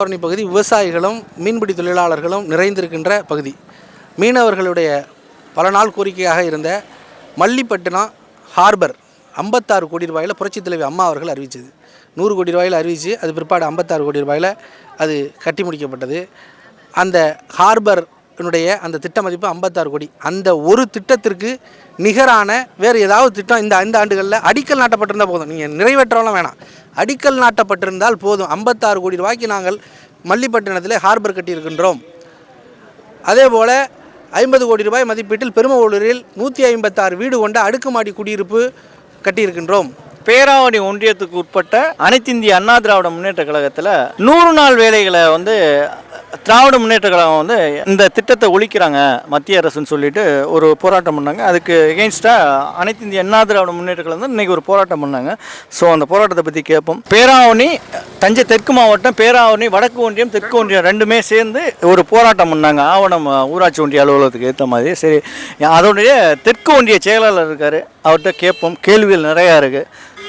பகுதி பகுதி விவசாயிகளும் மீன்பிடி தொழிலாளர்களும் நிறைந்திருக்கின்ற பகுதி. மீனவர்களுடைய பல நாள் கோரிக்கையாக இருந்த மல்லிப்பட்டினம் ஹார்பர் ஐம்பத்தாறு கோடி ரூபாயில் புரட்சித் தலைவி அம்மா அவர்கள் அறிவித்தது நூறு கோடி ரூபாயில் அறிவித்து அது பிற்பாடு ஐம்பத்தாறு கோடி ரூபாயில் அது கட்டி முடிக்கப்பட்டது. அந்த ஹார்பர் என்னுடைய அந்த திட்ட மதிப்பு ஐம்பத்தாறு கோடி. அந்த ஒரு திட்டத்திற்கு நிகரான வேறு ஏதாவது திட்டம் இந்த ஐந்து ஆண்டுகளில் அடிக்கல் நாட்டப்பட்டிருந்தால் போதும். நீங்கள் நிறைவேற்றலாம் வேணாம். அடிக்கல் நாட்டப்பட்டிருந்தால் போதும். ஐம்பத்தாறு கோடி ரூபாய்க்கு நாங்கள் மல்லிப்பட்டினத்தில் ஹார்பர் கட்டியிருக்கின்றோம். அதே போல் ஐம்பது கோடி ரூபாய் மதிப்பீட்டில் பெருமவளூரில் நூற்றி ஐம்பத்தாறு வீடு கொண்ட அடுக்குமாடி குடியிருப்பு கட்டியிருக்கின்றோம். பேராவணி ஒன்றியத்துக்கு உட்பட்ட அனைத்திந்திய அண்ணா திராவிட முன்னேற்ற கழகத்தில் நூறு நாள் வேலைகளை வந்து திராவிட முன்னேற்ற கழகம் வந்து இந்த திட்டத்தை ஒழிக்கிறாங்க மத்திய அரசுன்னு சொல்லிட்டு ஒரு போராட்டம் பண்ணாங்க. அதுக்கு எகெயின்ஸ்டாக அனைத்து இந்திய அண்ணா திராவிட முன்னேற்ற கழகம் வந்து இன்றைக்கி ஒரு போராட்டம் பண்ணாங்க. ஸோ அந்த போராட்டத்தை பற்றி கேட்போம். பேராவணி தஞ்சை தெற்கு மாவட்டம் பேராவணி வடக்கு ஒன்றியம் தெற்கு ஒன்றியம் ரெண்டுமே சேர்ந்து ஒரு போராட்டம் பண்ணாங்க. ஆவணம் ஊராட்சி ஒன்றிய அலுவலகத்துக்கு ஏற்ற மாதிரி. சரி அதோடைய தெற்கு ஒன்றிய செயலாளர் இருக்கார். அவர்கிட்ட கேட்போம். கேள்விகள் நிறையா இருக்குது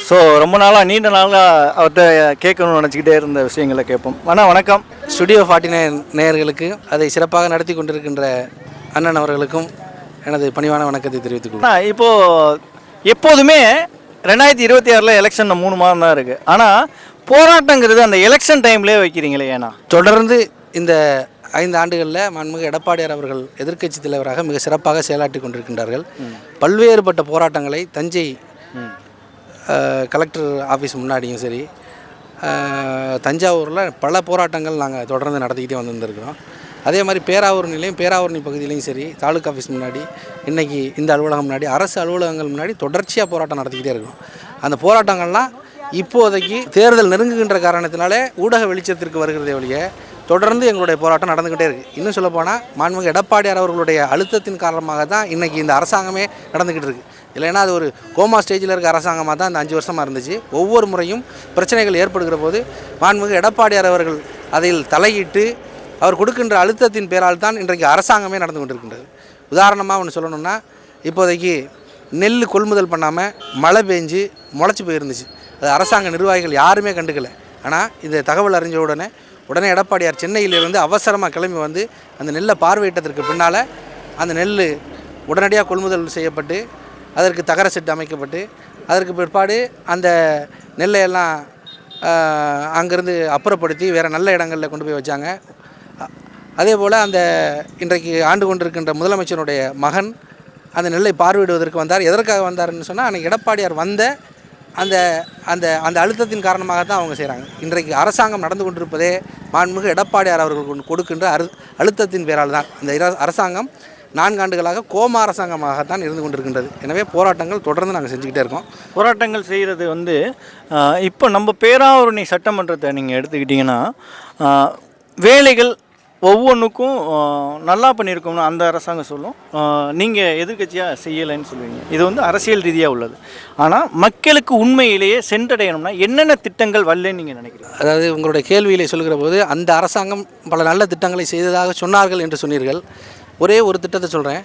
ஸோ ரொம்ப நாளாக நீண்ட நாளாக அவர்கிட்ட கேட்கணும்னு நினச்சிக்கிட்டே இருந்த விஷயங்களை கேட்போம். அண்ணா வணக்கம். ஸ்டுடியோ ஃபார்ட்டி நைன் நேயர்களுக்கு அதை சிறப்பாக நடத்தி கொண்டிருக்கின்ற அண்ணன் அவர்களுக்கும் எனது பணிவான வணக்கத்தை தெரிவித்துக் கொள்கிறேன். இப்போது எப்போதுமே ரெண்டாயிரத்தி இருபத்தி ஆறில் எலெக்ஷன் மூணு மாதம் தான் இருக்குது ஆனால் போராட்டங்கிறது அந்த எலெக்ஷன் டைம்லேயே வைக்கிறீங்களே ஏன்னா தொடர்ந்து இந்த ஐந்து ஆண்டுகளில் மாண்புமிகு எடப்பாடியார் அவர்கள் எதிர்க்கட்சி தலைவராக மிக சிறப்பாக செயலாற்றி கொண்டிருக்கின்றார்கள். பல்வேறுபட்ட போராட்டங்களை தஞ்சை கலெக்டர் ஆஃபீஸ் முன்னாடியும் சரி தஞ்சாவூரில் பல போராட்டங்கள் நாங்கள் தொடர்ந்து நடத்திக்கிட்டே வந்துருந்துருக்கிறோம். அதே மாதிரி பேராவூர் நிலையம் பகுதியிலையும் சரி தாலுக்கா ஆஃபீஸ் முன்னாடி இன்றைக்கி இந்த அலுவலகம் முன்னாடி அரசு அலுவலகங்கள் முன்னாடி தொடர்ச்சியாக போராட்டம் நடத்திக்கிட்டே இருக்கோம் அந்த போராட்டங்கள்லாம் இப்போதைக்கு தேர்தல் நெருங்குகின்ற காரணத்தினாலே ஊடக வெளிச்சத்திற்கு வருகிறதே ஒழிய தொடர்ந்து எங்களுடைய போராட்டம் நடந்துக்கிட்டே இருக்குது இன்னும் சொல்லப்போனால் மாண்புமிகு எடப்பாடியார் அவர்களுடைய அழுத்தத்தின் காரணமாக தான் இன்றைக்கி இந்த அரசாங்கமே நடந்துக்கிட்டு இருக்குது இல்லைன்னா அது ஒரு கோமா ஸ்டேஜில் இருக்க அரசாங்கமாக தான் இந்த அஞ்சு வருஷமாக இருந்துச்சு. ஒவ்வொரு முறையும் பிரச்சனைகள் ஏற்படுகிற போது மாண்புமிகு எடப்பாடியார் அவர்கள் அதில் தலையிட்டு அவர் கொடுக்கின்ற அழுத்தத்தின் பேரால் தான் இன்றைக்கு அரசாங்கமே நடந்து கொண்டிருக்கின்றது. உதாரணமாக ஒன்று சொல்லணும்னா இப்போதைக்கு நெல் கொள்முதல் பண்ணாமல் மழை பெஞ்சு முளைச்சி போயிருந்துச்சு. அது அரசாங்க நிர்வாகிகள் யாருமே கண்டுக்கலை. ஆனால் இந்த தகவல் அறிஞ்ச உடனே உடனே எடப்பாடியார் சென்னையிலிருந்து அவசரமாக கிளம்பி வந்து அந்த நெல்லை பார்வையிட்டதற்கு பின்னால் அந்த நெல் உடனடியாக கொள்முதல் செய்யப்பட்டு அதற்கு தகர செட்டு அமைக்கப்பட்டு அதற்கு பிற்பாடு அந்த நெல்லை எல்லாம் அங்கேருந்து அப்புறப்படுத்தி வேறு நல்ல இடங்களில் கொண்டு போய் வச்சாங்க. அதே போல் அந்த இன்றைக்கு ஆண்டு கொண்டிருக்கின்ற முதலமைச்சருடைய மகன் அந்த நெல்லை பார்வையிடுவதற்கு வந்தார். எதற்காக வந்தாருன்னு சொன்னால் அன்றைக்கி எடப்பாடியார் வந்த அந்த அந்த அந்த அழுத்தத்தின் காரணமாக தான் அவங்க செய்கிறாங்க இன்றைக்கு அரசாங்கம் நடந்து கொண்டிருப்பதே மாண்புமிகு எடப்பாடியார் அவர்கள் கொண்டு கொடுக்கின்ற அரு அழுத்தத்தின் பேரால் தான் இந்த இர- அரசாங்கம் நான்காண்டுகளாக கோம அரசாங்கமாகத்தான் இருந்து கொண்டிருக்கின்றது. எனவே போராட்டங்கள் தொடர்ந்து நாங்கள் செஞ்சுக்கிட்டே இருக்கோம். போராட்டங்கள் செய்கிறது வந்து இப்போ நம்ம பேராவூரணி சட்டமன்றத்தை நீங்கள் எடுத்துக்கிட்டிங்கன்னா வேலைகள் ஒவ்வொன்றுக்கும் நல்லா பண்ணியிருக்கோம்னு அந்த அரசாங்கம் சொல்லும். நீங்கள் எதிர்கட்சியாக செய்யலைன்னு சொல்லுவீங்க. இது வந்து அரசியல் ரீதியாக உள்ளது. ஆனால் மக்களுக்கு உண்மையிலேயே சென்றடையணும்னா என்னென்ன திட்டங்கள் வரலன்னு நீங்கள் நினைக்கிறீங்க? அதாவது உங்களுடைய கேள்வியிலே சொல்கிற போது அந்த அரசாங்கம் பல நல்ல திட்டங்களை செய்ததாக சொன்னார்கள் என்று சொன்னீர்கள். ஒரே ஒரு திட்டத்தை சொல்கிறேன்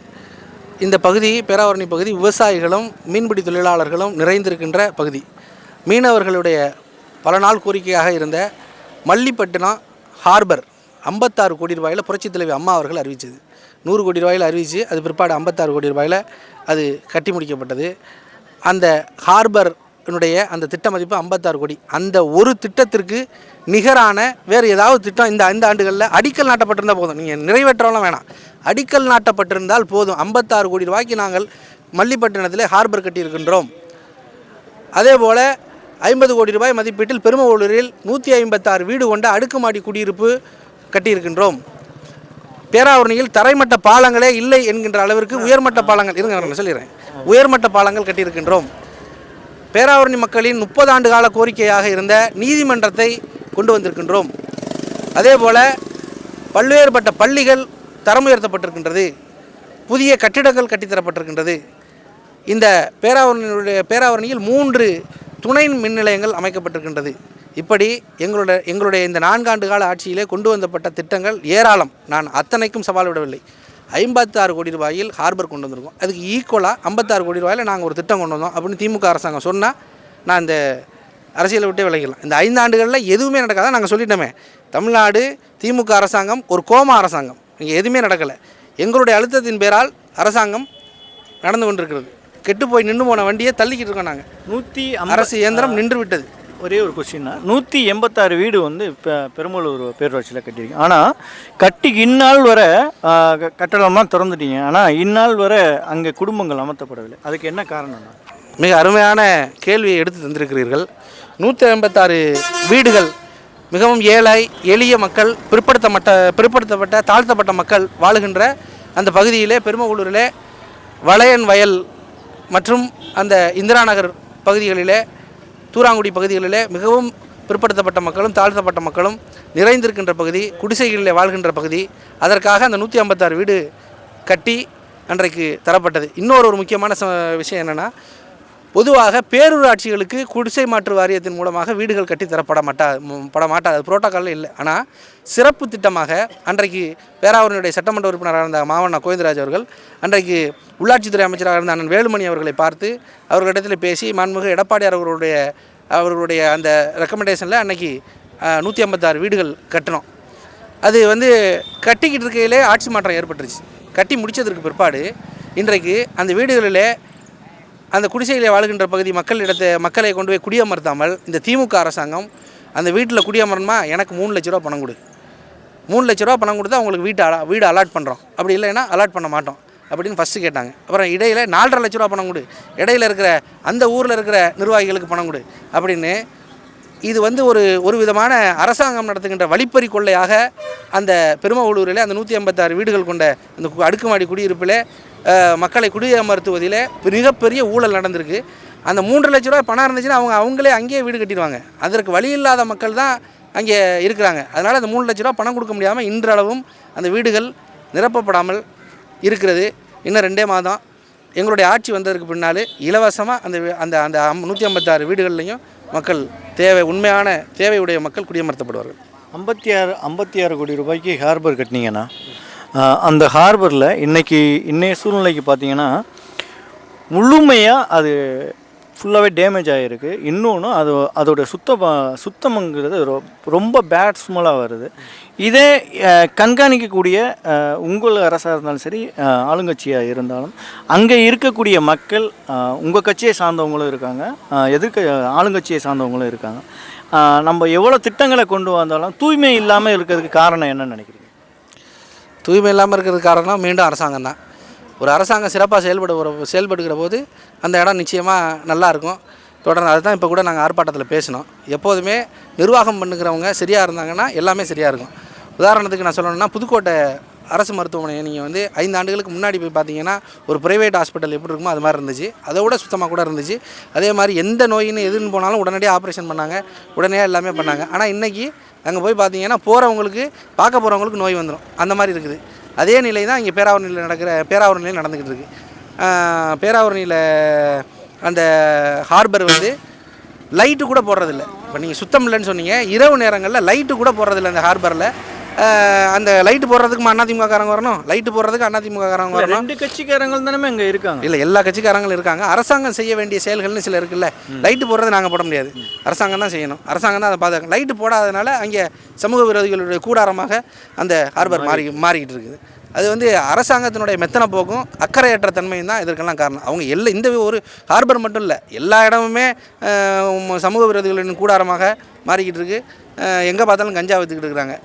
இந்த பகுதி பேராவரணி பகுதி விவசாயிகளும் மீன்பிடி தொழிலாளர்களும் நிறைந்திருக்கின்ற பகுதி. மீனவர்களுடைய பல நாள் கோரிக்கையாக இருந்த மல்லிப்பட்டினம் ஹார்பர் ஐம்பத்தாறு கோடி ரூபாயில் புரட்சித் தலைவி அம்மா அவர்கள் அறிவித்தது நூறு கோடி ரூபாயில் அறிவித்து அது பிற்பாடு ஐம்பத்தாறு கோடி ரூபாயில் அது கட்டி முடிக்கப்பட்டது. அந்த ஹார்பர்னுடைய அந்த திட்ட மதிப்பு ஐம்பத்தாறு கோடி. அந்த ஒரு திட்டத்திற்கு நிகரான வேறு ஏதாவது திட்டம் இந்த ஐந்து ஆண்டுகளில் அடிக்கல் நாட்டப்பட்டிருந்தால் போதும். நீங்கள் நிறைவேற்றலாம் வேணாம். அடிக்கல் நாட்டப்பட்டிருந்தால் போதும். ஐம்பத்தாறு கோடி ரூபாய்க்கு நாங்கள் மல்லிப்பட்டினத்தில் ஹார்பர் கட்டியிருக்கின்றோம். அதே போல் ஐம்பது கோடி ரூபாய் மதிப்பீட்டில் பெருமவளூரில் நூற்றி ஐம்பத்தாறு வீடு கொண்ட அடுக்குமாடி குடியிருப்பு கட்டியிருக்கின்றோம். பேராவரணியில் தரைமட்ட பாலங்களே இல்லை என்கின்ற அளவிற்கு உயர்மட்ட பாலங்கள் இருங்க நான் சொல்லிடுறேன். உயர்மட்ட பாலங்கள் கட்டியிருக்கின்றோம். பேராவரணி மக்களின் முப்பது ஆண்டு கால கோரிக்கையாக இருந்த நீதிமன்றத்தை கொண்டு வந்திருக்கின்றோம். அதே போல் பல்வேறுபட்ட பள்ளிகள் தரம் உயர்த்தப்பட்டிருக்கின்றது புதிய கட்டிடங்கள் கட்டித்தரப்பட்டிருக்கின்றது. இந்த பேராவரணியுடைய பேராவரணியில் மூன்று துணை மின் நிலையங்கள் அமைக்கப்பட்டிருக்கின்றது. இப்படி எங்களுடைய எங்களுடைய இந்த நான்காண்டு கால ஆட்சியிலே கொண்டு வந்தப்பட்ட திட்டங்கள் ஏராளம். நான் அத்தனைக்கும் சவால் விடவில்லை. ஐம்பத்தாறு கோடி ரூபாயில் ஹார்பர் கொண்டு வந்திருக்கோம். அதுக்கு ஈக்குவலாக ஐம்பத்தாறு கோடி ரூபாயில் நாங்கள் ஒரு திட்டம் கொண்டு வந்தோம் அப்படின்னு திமுக அரசாங்கம் சொன்னால் நான் இந்த அரசியலை விட்டே விலகிடலாம். இந்த ஐந்து ஆண்டுகளில் எதுவுமே நடக்காத நாங்கள் சொல்லிட்டோமே. தமிழ்நாடு திமுக அரசாங்கம் ஒரு கோமா அரசாங்கம். இங்கே எதுவுமே நடக்கலை. எங்களுடைய அழுத்தத்தின் பேரால் அரசாங்கம் நடந்து கொண்டிருக்கிறது. கெட்டு போய் நின்று போன வண்டியை தள்ளிக்கிட்டு இருக்கோம் நாங்கள் நூற்றி அரசு இயந்திரம் நின்று விட்டது. ஒரே ஒரு கொஸ்டின்னா நூற்றி எண்பத்தாறு வீடு வந்து இப்போ பெருமளூர் பேரூராட்சியில் கட்டியிருக்கீங்க. ஆனால் கட்டி இந்நாள் வர க- கட்டடம்லாம் திறந்துட்டீங்க. ஆனால் இந்நாள் வர அங்கே குடும்பங்கள் அமர்த்தப்படவில்லை. அதுக்கு என்ன காரணம்னா? மிக அருமையான கேள்வியை எடுத்து தந்திருக்கிறீர்கள். நூற்றி ஐம்பத்தாறு வீடுகள் மிகவும் ஏழை எளிய மக்கள் பிற்படுத்தப்பட்ட பிற்படுத்தப்பட்ட தாழ்த்தப்பட்ட மக்கள் வாழுகின்ற அந்த பகுதியிலே பெருமகுளூரிலே வளையன் வயல் மற்றும் அந்த இந்திரா நகர் பகுதிகளிலே தூராங்குடி பகுதிகளிலே மிகவும் பிற்படுத்தப்பட்ட மக்களும் தாழ்த்தப்பட்ட மக்களும் நிறைந்திருக்கின்ற பகுதி குடிசைகளிலே வாழ்கின்ற பகுதி. அதற்காக அந்த நூற்றி ஐம்பத்தாறு வீடு கட்டி அன்றைக்கு தரப்பட்டது. இன்னொரு ஒரு முக்கியமான ச- விஷயம் என்னென்னா பொதுவாக பேரூராட்சிகளுக்கு குடிசை மாற்று வாரியத்தின் மூலமாக வீடுகள் கட்டித்தரப்பட மாட்டா பட மாட்டாது அது புரோட்டோக்காலில் இல்லை. ஆனால் சிறப்பு திட்டமாக அன்றைக்கு பேராவூரினுடைய சட்டமன்ற உறுப்பினராக இருந்த மாவண்ண கோவிந்தராஜ் அவர்கள் அன்றைக்கு உள்ளாட்சித்துறை அமைச்சராக இருந்த அண்ணன் வேலுமணி அவர்களை பார்த்து அவர்களிடத்தில் பேசி மாண்புமிகு எடப்பாடியார் அவர்களுடைய அவர்களுடைய அந்த ரெக்கமெண்டேஷனில் அன்னைக்கு நூற்றி ஐம்பத்தாறு வீடுகள் கட்டினோம். அது வந்து கட்டிக்கிட்டு இருக்கையிலே ஆட்சி மாற்றம் ஏற்பட்டுருச்சு. கட்டி முடித்ததற்கு பிற்பாடு இன்றைக்கு அந்த வீடுகளிலே அந்த குடிசைகளை வாழ்கின்ற பகுதி மக்களிடத்தை மக்களை கொண்டு போய் குடியமர்த்தாமல் இந்த திமுக அரசாங்கம் அந்த வீட்டில் குடியமரணுமா? எனக்கு மூணு லட்ச ரூபா பணம் கொடு. மூணு லட்ச ரூபா பணம் கொடுத்தா உங்களுக்கு வீட்டு அலா வீடு அலாட் பண்ணுறோம் அப்படி இல்லைன்னா அலாட் பண்ண மாட்டோம் அப்படின்னு ஃபஸ்ட்டு கேட்டாங்க. அப்புறம் இடையில நாலரை லட்ச ரூபா பணம் கொடு. இடையில இருக்கிற அந்த ஊரில் இருக்கிற நிர்வாகிகளுக்கு பணம் கொடு அப்படின்னு இது வந்து ஒரு ஒரு விதமான அரசாங்கம் நடத்துகின்ற வழிப்பறி கொள்ளையாக அந்த பெருமவளூரில் அந்த நூற்றி ஐம்பத்தாறு வீடுகள் கொண்ட அந்த கு- அடுக்குமாடி குடியிருப்பில் மக்களை குடியமர்த்துவதில் மிகப்பெரிய ஊழல் நடந்திருக்கு. அந்த மூன்று லட்ச ரூபாய் பணம் இருந்துச்சுன்னா அவங்க அவங்களே அங்கேயே வீடு கட்டிடுவாங்க. அதற்கு வழி இல்லாத மக்கள் தான் அங்கே இருக்கிறாங்க. அதனால் அந்த மூணு லட்ச ரூபா பணம் கொடுக்க முடியாமல் இன்றளவும் அந்த வீடுகள் நிரப்பப்படாமல் இருக்கிறது. இன்னும் ரெண்டே மாதம். எங்களுடைய ஆட்சி வந்ததற்கு பின்னால் இலவசமாக அந்த அந்த அந்த நூற்றி ஐம்பத்தாறு வீடுகள்லையும் மக்கள் தேவை உண்மையான தேவையுடைய மக்கள் குடியமர்த்தப்படுவார்கள். ஐம்பத்தி ஆறு ஐம்பத்தி ஆறு கோடி ரூபாய்க்கு ஹார்பர் கட்டினீங்கன்னா அந்த ஹார்பரில் இன்றைக்கி இன்றைய சூழ்நிலைக்கு பார்த்தீங்கன்னா முழுமையாக அது ஃபுல்லாகவே டேமேஜ் ஆகிருக்கு இன்னொன்று அது அதோட சுத்த சுத்தம்ங்கிறது ரொ- ரொம்ப பேட் ஸ்மெல்லாக வருது. இதே கண்காணிக்கக்கூடிய உங்கள் அரசாக இருந்தாலும் சரி ஆளுங்கட்சியாக இருந்தாலும் அங்கே இருக்கக்கூடிய மக்கள் உங்கள் கட்சியை சார்ந்தவங்களும் இருக்காங்க. எதிர்க்க ஆளுங்கட்சியை சார்ந்தவங்களும் இருக்காங்க. நம்ம எவ்வளோ திட்டங்களை கொண்டு வந்தாலும் தூய்மை இல்லாமல் இருக்கிறதுக்கு காரணம் என்னன்னு நினைக்கிறீங்க? தூய்மை இல்லாமல் இருக்கிறதுக்கு காரணம் மீண்டும் அரசாங்கம் தான். ஒரு அரசாங்கம் சிறப்பாக செயல்பட செயல்படுகிற போது அந்த இடம் நிச்சயமாக நல்லா இருக்கும். தொடர்ந்து அதுதான் இப்போ கூட நாங்கள் ஆர்ப்பாட்டத்தில் பேசினோம். எப்போதுமே நிர்வாகம் பண்ணுகிறவங்க சரியாக இருந்தாங்கன்னா எல்லாமே சரியாக இருக்கும். உதாரணத்துக்கு நான் சொல்லணும்னா புதுக்கோட்டை அரசு மருத்துவமனை நீங்கள் வந்து ஐந்து ஆண்டுகளுக்கு முன்னாடி போய் பார்த்தீங்கன்னா ஒரு ப்ரைவேட் ஹாஸ்பிட்டல் எப்படி இருக்குமோ அது மாதிரி இருந்துச்சு. அதை விட சுத்தமாக கூட இருந்துச்சு. அதே மாதிரி எந்த நோயின்னு எதுன்னு போனாலும் உடனடியாக ஆப்ரேஷன் பண்ணாங்க. உடனே எல்லாமே பண்ணாங்க. ஆனால் இன்றைக்கி அங்கே போய் பார்த்தீங்கன்னா போகிறவங்களுக்கு பார்க்க போகிறவங்களுக்கு நோய் வந்துடும் அந்த மாதிரி இருக்குது. அதே நிலை தான் இங்கே பேராவூரணியில் நடக்கிற பேராவூரணியில் நடந்துக்கிட்டு இருக்குது ஆஹ் பேராவூரணியில் அந்த ஹார்பர் வந்து லைட்டு கூட போடுறதில்ல. இப்போ நீங்கள் சுத்தம் இல்லைன்னு சொன்னீங்க. இரவு நேரங்களில் லைட்டு கூட போடுறதில்ல அந்த ஹார்பரில் அந்த லைட்டு போடுறதுக்கு அதிமுக காரங்க வரணும். லைட்டு போடுறதுக்கு அதிமுக காரங்க வரணும். ரெண்டு கட்சிக்காரங்கள் தானே அங்கே இருக்காங்க? இல்லை எல்லா கட்சிக்காரங்களும் இருக்காங்க. அரசாங்கம் செய்ய வேண்டிய செயல்கள்னு சில இருக்குல்ல. லைட்டு போடுறது நாங்கள் போட முடியாது. அரசாங்கம் தான் செய்யணும். அரசாங்கம் தான் அதை பாதுகாக்கணும். லைட்டு போடாதனால அங்கே சமூக விரோதிகளுடைய கூடாரமாக அந்த ஹார்பர் மாறி மாறிக்கிட்டு இருக்குது. அது வந்து அரசாங்கத்தினுடைய மெத்தனை போக்கும் அக்கறையற்ற தன்மையும் தான் இதற்கெல்லாம் காரணம். அவங்க எல்லா இந்த ஒரு ஹார்பர் மட்டும் இல்லை எல்லா இடமுமே சமூக விரோதிகளின் கூடாரமாக மாறிக்கிட்டு இருக்கு. எங்கே பார்த்தாலும் கஞ்சா விற்றுக்கிட்டு இருக்கிறாங்க.